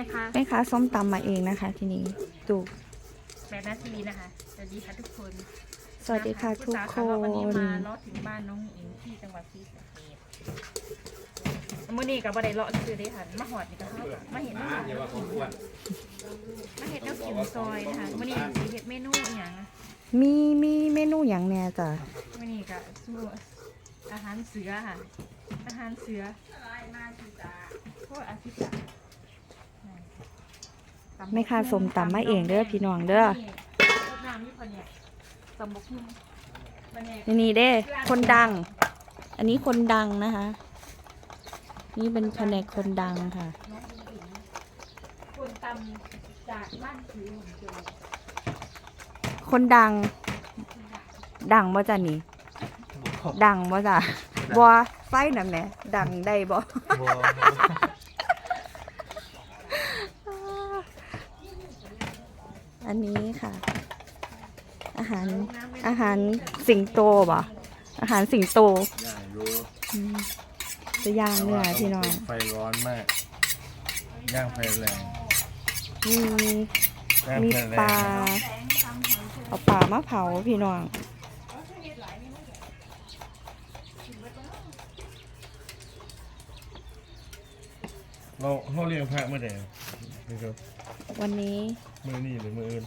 นะคะแม่ค้าส้มตำมาเองนะคะ ทีนี้ดูแปดนาทีนะคะ สวัสดีค่ะทุกคนสวัสดีค่ะทุกคผู้สาวขาวนวันนี้มานเลาะถึงบ้านน้องอิงที่จังหวัดศรีสะเกษมื่อนี้กับบัไดเลาะคือได้ค่ะมาหอดนี่ก็เข้ากับมาเห็นน้ำกินมาเห็นน้ำกินซอยนะคะมื่อนี้สิเห็ดเมนูอหย่างมีมีเมนูอย่างแน่จ้ะมื่อนี้ก็สู้อาหารเสือค่ะอาหารเสือโทษอาทิตย์ จ้ะแม่ค้าส้มตำมาเองเด้อพี่น้องเด้อน้ำนี่พอเนี่ยตำบกหุ่งพอเนี่ยนี่นี่เด้ คนดัง อันนี้คนดังนะคะ นี่เป็นแผนกคนดังค่ะน้องอิงอิงคนตำจากบ้านคือของเจอคนดัง ดังบ่จ้ะนี่ ดังบ่จ้ะบ่ไฟนั่นแหละดังได้บ่ อันนี้ค่ะ อาหารอาหารสิงโตบ่อาหารสิงโตย่างดูอืมจะย่างเนื้อพี่น้องไฟร้อนมาก ย่างไฟแรงมีย่างมีไฟแรปลางเอาปลามาเผาพี่น้องเราเราเลี้ยงพระเมื่อไหร่ นี่ครับวันนี้มือนี่หรือมืออื่น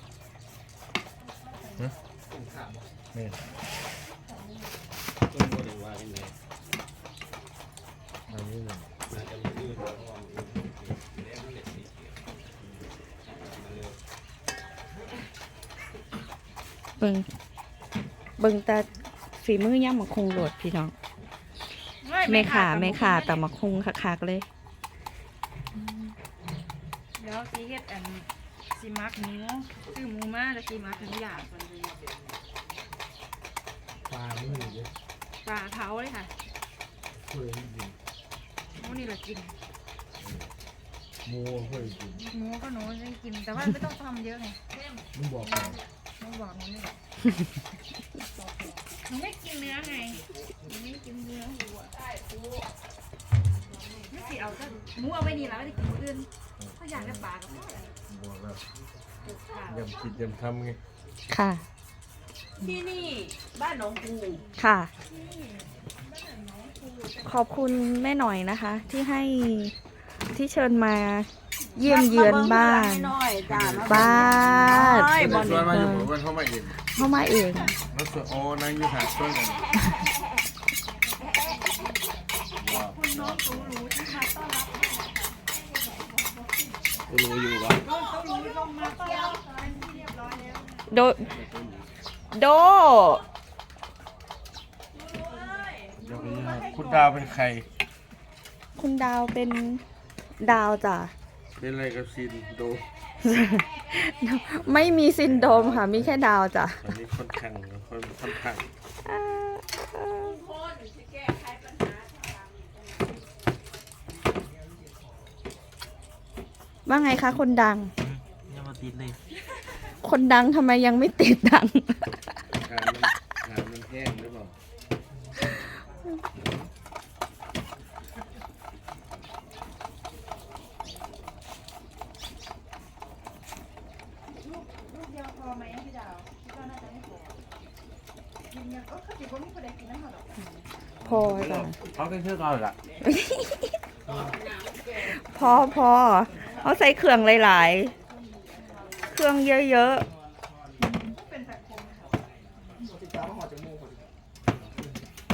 ฮะนี่อันนี้หนึ่งเบิงเบิงแต่ฝีมือย่ำมาคงโหลดพี่น้องแม่ขาแม่ขาแต่มาคงคักๆเลย เดี๋ยว สีเฮ็ดอันสีมักหมูซื้อหมูมาแล้วสีมักหมูอย่างปลาไม่มีเลยปลาเผาเลยค่ะเคยกินหมูนี่เรากินหมูเคยกินหมูก็หนูได้กินแต่ว่าไม่ต้องทำเยอะไงมึงบอกก่อนหนูบอกหนูนี่แหละหนูไม่กินเนื้อไงหนูไม่กินเนื้อหัวไม่สิเอาก็หมูเอาไปนี่แล้วไม่ได้กินหมูอื่น ถ้าอยากได้ปลาก็พอแล้วบอกแล้วปลายำคิดยำทำไงค่ะ ที่นี่บ้านหนองปูค่ะ ขอบคุณแม่หน่อยนะคะ ที่ให้ที่เชิญมาเยี่ยมเยือนบ้าน น้อยจ้าบ้านน้อยเดี๋บ่ยวชวนมาอยู่ผมเข้ามาเองเข้ามาเอง แล้วส่วนโอ้นั่งอยู่หาดช่วยกัน รู้อยู่วะโด โด เดี๋ยวไปยังไงคุณดาวเป็นใคร คุณดาวเป็นดาวจ้ะ เป็นอะไรกับซินโดไม่มีซินโดรมค่ะ มีแค่ดาวจ้ะ ตอนนี้ค่อนข้างค่อนค่อนข้าง ว่าไงคะ คนดัง ยังมาติดเลยคนดังทำไมยังไม่ติดดัง งานมันงานมันแห้งหรือเปล่าลูกเดียวพอไหมพี่ดาวพี่ก็น่าจะไม่พอกินยังเออเขาจิบว่าไม่คนใดกินนั่นหรอกพอจ้ะเขาเป็นเพื่อนเราละพอพอ เอาใส่เครื่องหลายๆ เครื่องเยอะ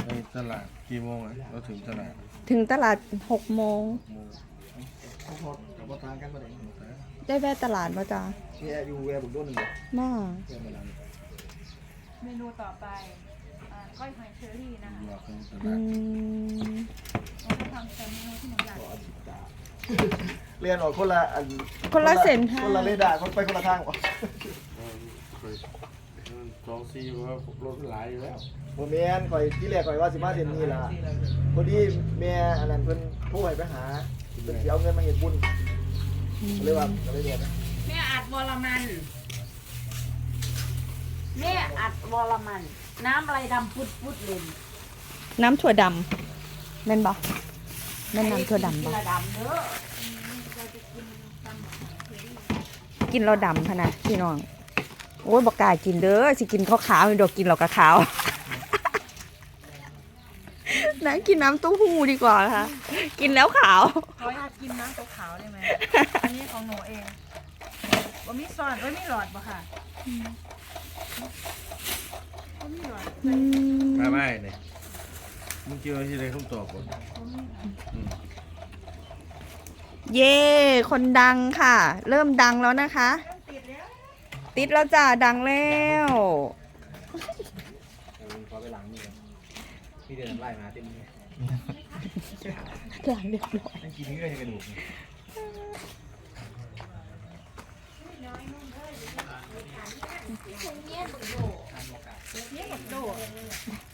ในตลาดกี่โมงอะเราถึงตลาดๆ ถึงตลาดหกโมงบ่ทางกันบ่ได้ได้แวะตลาดมาจ้ะแค่อยู่แวบุกโดนหนึ่งบ่มาแค่มาแล้วเมนูต่อไปอ่าก้อยหอยเชอรี่นะคะเราถึงตอืลาดม เราจะทำแต่เมนูที่หนูอยากกิน เรียนออกคนละอันคนละเส้นทาคนละงเลดาคนไปคนละทางบ่เคยสองซีว่ารถหลายอยู่แล้วบ่แม่นข่อยที่แรกข่อยว่าสิมาเส้นนี้ล่ะพอดีแม่อันนั้นเพิ่นโทรให้ไปหาเพิ่นสิเอาเงินมาเฮ็ดบุญก็เลยว่าก็เลยเรียนนะแม่อัดวรมันแม่อัดวรมัน น้ำอะไรดำปุดปุดๆเลยน้ำถั่วดำแม่นบ่ แม่นน้ำถั่วดำบ่กระดำเด้อเราจะกินตำกินเราดำพะนะพี่น้อง โอ้ยบอกกล้ากินเด้อสิกินข้าวขาวๆดอกกินเรากะขาวนั่งกินน้ำเต้าหู้ดีกว่าค่ะ กินแล้วขาวเขาอยากกินน้ำขาวๆได้ไหมอันนี้ของหนูเองว่ามีซอนว่ามีหลอดปะค่ะว่ามีหลอดไม่ไม่เนี่ย มึงคิดว่าที่ไหนคำตอบก่อนเย่คนดังค่ะ เริ่มดังแล้วนะคะ ติดแล้วติดแล้วจ้าดังแล้วขอไปหลังนี่ก่อนพี่เดินไล่มาเต็มเลยหลังเรียบร้อยนั่งกินเนื้อยังกระดูกนี่กับโดดแม่ก็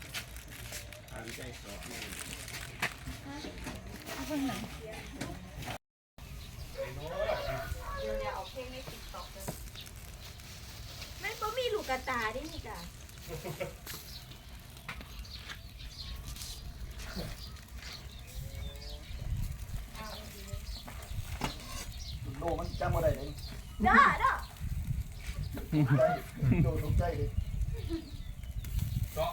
มีลูกกระตาได้นี่จ้ะโดมันจำอะไรเลยด้าด้าโดนตกใจเลย เจาะ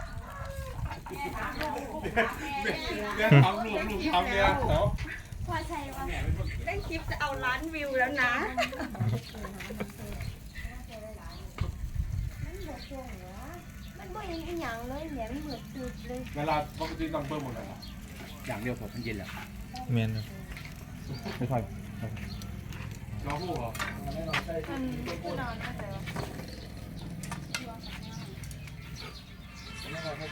เรื่องทำลูกลูกทำเนี่ยเขาพอชัยว่าได้คลิปจะเอาล้านวิวแล้วนะมันบ่เห็นอีหยังเลยแหมมันเหมือนจุดเลยเวลาปกติต้องเพิ่มหมดเลยนะอย่างเดียวผมมันเย็นแหละเมนไม่ค่อยเจาะหูเหรอแน่นอนใช่มันจะนอนก็แต่ว่าแน่นอนถ้าดูนี้ต้องพูดนะไม่ยังหรอกเลือกตัวยังเหลือที่หลอกที่นี่ไม่อยากไปอา บ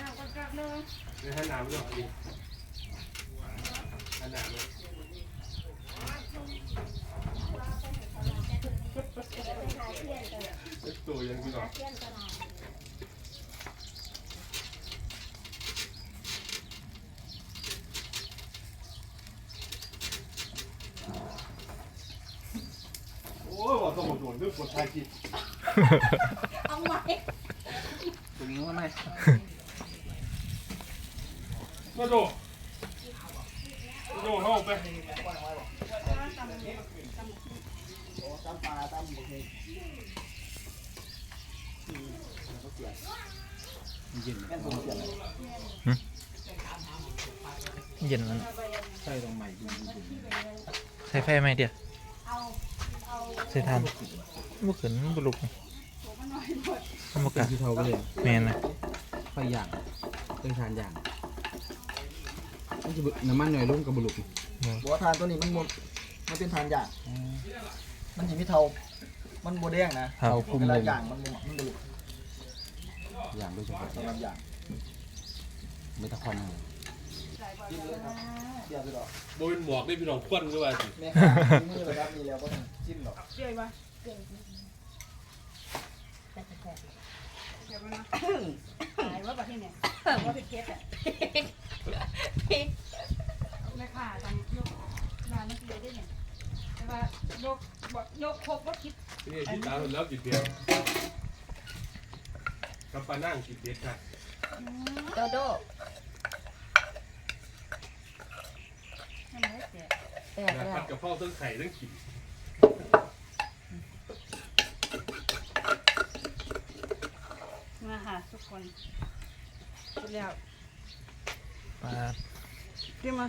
น้ำก็กลับเลยไม่ให้น้ำไม่ต้องกินให้น้ำเลยเลือกตัวยังที่หลอก โอ้ยว่าต้องหมดโดนเรื่อง กดไทยกินเอาไว้ตรงนี้ว่าไม่มาโดมาโดเข้าไปตามปลาตามบุกเองแม่นผมเสียเลยเย็นมันใช่ตรงใหม่ดูดูใช้ไฟไหมเดียว ใส่ทานบุขึ้นบุลุกธรรมกาที่เท่าไปเลยแมนนะไฟย่างเครื่องทานย่างมันจะน้ำมันหน่อยลงกับบุลุกบอกว่าทานตัวนี้มันมันมันเป็นทานอย่างมันเห็นมีเทา มันโบแดงนะเท่าคุมเวเลลายย่างมันบ่มันบุย่างโดยเฉพาะสำหรับอย่างไม่ตะควันเลย กินเลยครับเดี๋ยวไปดอกโบเป็นหมวกได้พี่น้องควันก็ว่าสิแม่ค้ามีมือเลยครับมีแล้วก็จิ้มดอกเจ๋ยปะหายว่าประเทศเนี่ยว่าเป็นเคสอะแม่ค่ะทำยกร้านเมื่อกี้ได้เนี่ยแต่ว่ายกบอกยกครบว่าคิดนี่ที่ตาคนแล้วกินเบียร์กับปลานั่งกินเบียร์ค่ะโดโด ให้มันได้เสีย แตกนะแล้ผัดวกับข้าวต้นไข่ต้องกินมาค่ะทุกคนเสร็จแล้วปลาเตรียมมา